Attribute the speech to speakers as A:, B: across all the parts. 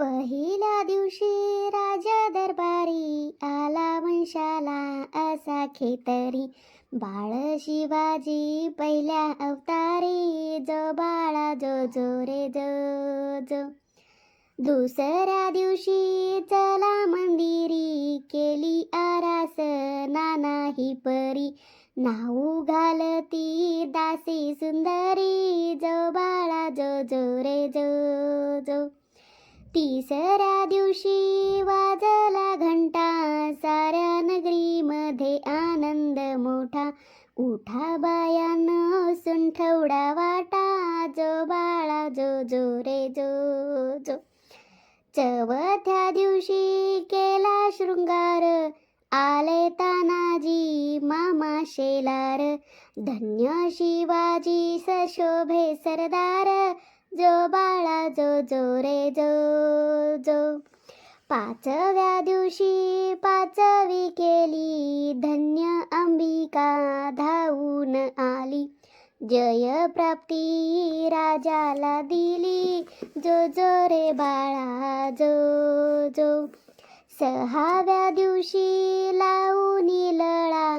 A: पहिल्या दिवशी राजा दरबारी आला वंशाला असा खेतरी. बाळ शिवाजी पहिल्या अवतारी जो बाळा जो जो रे जो जो. दुसऱ्या दिवशी चला मंदिरी केली आरास नानाही परी. नाऊ घालती दासी सुंदरी जो बाळा जो जो रे जो जो. तिसऱ्या दिवशी वाजला घंटा. साऱ्या नगरीमध्ये आनंद मोठा. उठा बायानं सुंठवडा वाटा. जो बाळा जो जो रे जो जो. चवथ्या दिवशी केला शृंगार. आले तानाजी मामा शेलार. धन्य शिवाजी सशोभे सरदार. जो जो जो रे जो जो. पाचव्या दिवशी पाचवी केली धन्य अंबिका धावून आली. जय प्राप्ती राजाला दिली जो जो रे बाळा जो जो. सहाव्या दिवशी लावून लळा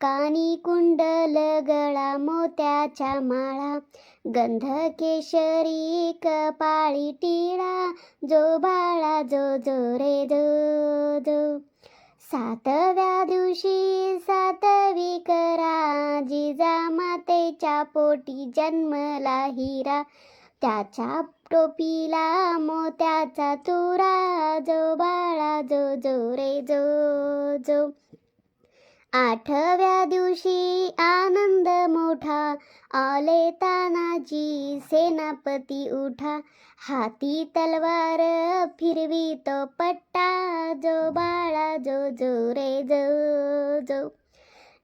A: कानी कुंडल गळा मोत्याच्या माळा गंध केशरी कपाळी टिळा जो बाळा जो जो रे जो जो. सातव्या दिवशी सातवी करा जिजामातेच्या पोटी जन्मला हिरा. त्याच्या टोपीला मोत्याचा तुरा जो बाळा जो जो रे जो जो. आठव्या दिवशी आनंद मोठा आले तानाजी सेनापती उठा. हाती तलवार फिरवी तो पट्टा जो बाळा जो जो रे जो जो.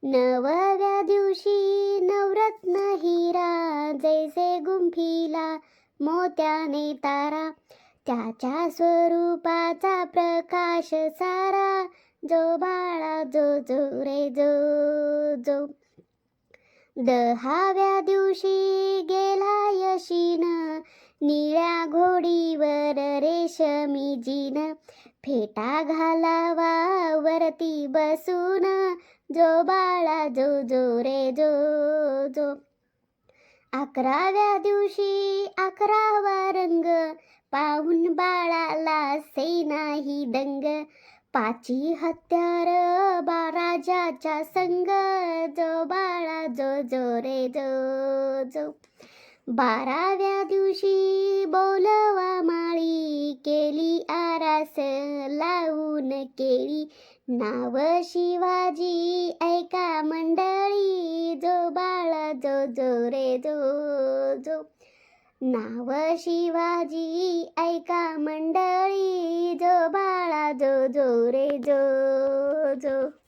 A: नवव्या दिवशी नवरत्न हिरा जैसे गुंफिला मोत्याने तारा. त्याच्या स्वरूपाचा प्रकाश सारा जो बाळा जो जो रे जो जो. दहाव्या दिवशी गेला यशीन. निळ्या घोडीवर रेशमी जीन. फेटा घालावा वरती बसून. जो बाळा जो जो रे जो जो. अकराव्या दिवशी अकरावा रंग. पाहून बाळाला सेनाही दंग. पाची हत्यार बाराजाच्या संग जो बाळा जो जो रे जो जो. बाराव्या दिवशी बोलवा माळी केली आरास लावून केळी. नाव शिवाजी ऐका मंडळी जो बाळा जो जो रे जो जो. नाव शिवाजी ऐका मंडळी जो बाळा जो जो रे जो जो